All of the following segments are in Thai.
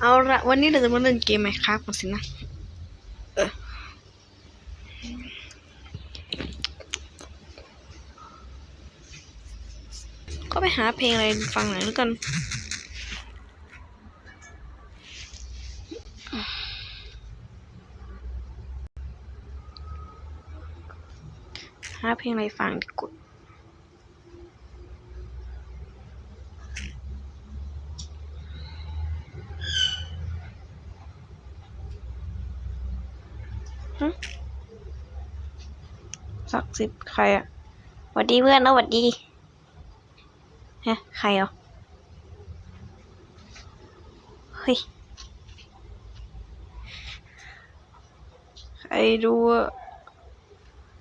เอาละวันนี้เราจะมาเล่นเกมไหมครับกันสินะก็ไปหาเพลงอะไรฟังหน่อยแล้วกันหาเพลงอะไรฟังดีกว่า สักสิบใครอะหวัดดีเพื่อนนะหวัดดีฮะใครอะเฮ้ยใครดูอะ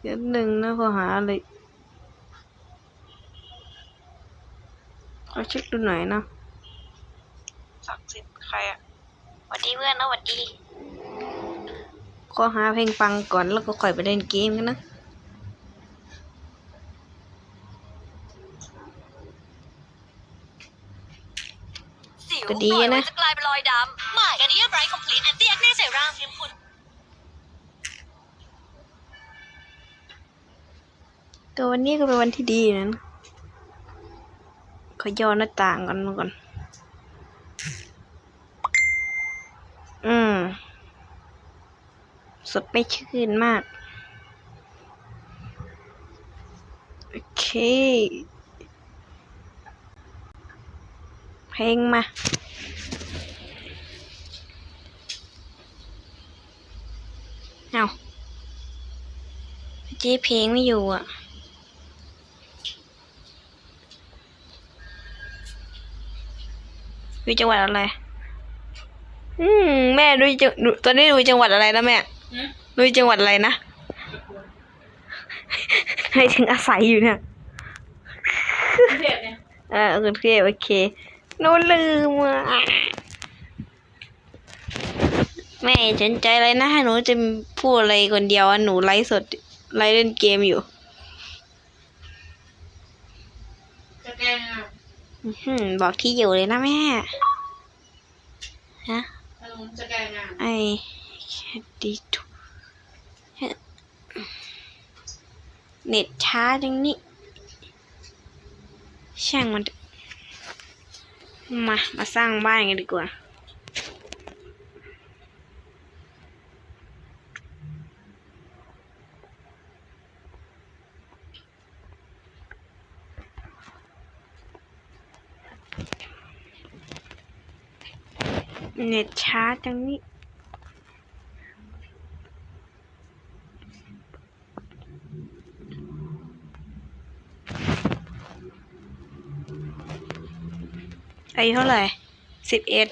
เดี๋ยวหนึ่งนะขอหาเลยขอเช็คดูหน่อยนะสักสิบใครอะหวัดดีเพื่อนนะหวัดดี ขอหาเพลงฟังก่อนแล้วก็ค่อยไปเล่นเกมกันนะสิวก็ดีนะปล่อยไว้จะกลายเป็นรอยดำใหม่กันนี้ไบรท์คอมพลีทแอนตี้แอคเน่เซรั่มเข้มข้นก็วันนี้ก็เป็นวันที่ดีนะขอย่อหน้าต่างกันมาก่อน อืม ส ดไม่ชื่นมาก โอเค เพลงมาเอาเจีเพลงไม่อยู่อะอยู่จังหวัดอะไร อืม แม่ดูจังตอนนี้ดูจังหวัดอะไรนะแม่ ดูจังหวัดอะไรนะให้ถึงอาศัยอยู่เนี่ยเออกรุงเทพโอเคหนูลืมอะแม่อย่าสนใจอะไรนะให้หนูจะพูดอะไรคนเดียวอะหนูไลฟ์สดไลฟ์เล่นเกมอยู่สแกนอะอื้อหือบอกที่อยู่เลยนะแม่ฮะเออสแกนอะไอ ดีทุเน็ตช้าจังนี่ ช่างมัน มา มาสร้างบ้านกันดีกว่าเน็ตช้าจังนี่ อายุเท่าไหร่สิบเอ็ด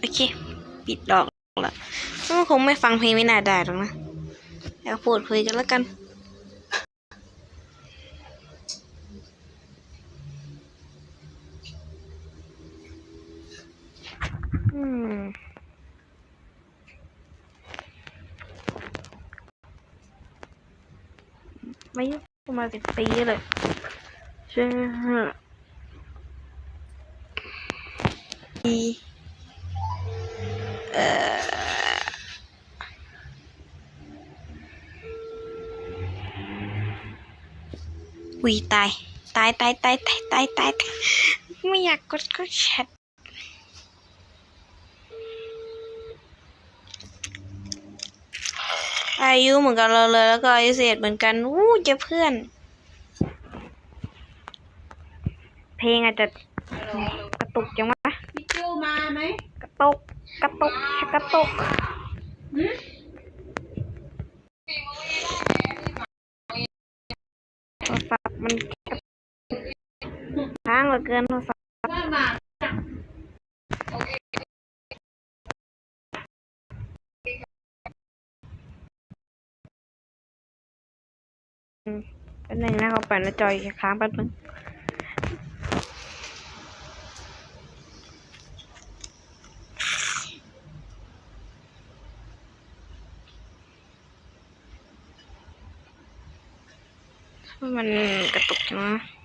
โอเค ปิดดอกละคงไม่ฟังเพลงไม่น่าได้หรอกนะแล้วพูดคุยกันแล้วกันอืม ไม่ประมาณสิบปีเลยใช่ฮะปีเอ่อวีตาย ตายตายตายตายตายตายไม่อยากกดก็แชท อายุเหมือนกันเราเลย แล้วก็อายุเศษเหมือนกันอู้เจะเพื่อน เพลงอาจจะกระตุกจังวะพี่จูมาไหมกระตุกกระตุกกระตุกโทรศัพท์มันค้างเหลือเกินโทรศัพท์ ป๊บนึงนะเขาปั่นแล้วจอยค้างแป๊บนึงมันกระตุกใช่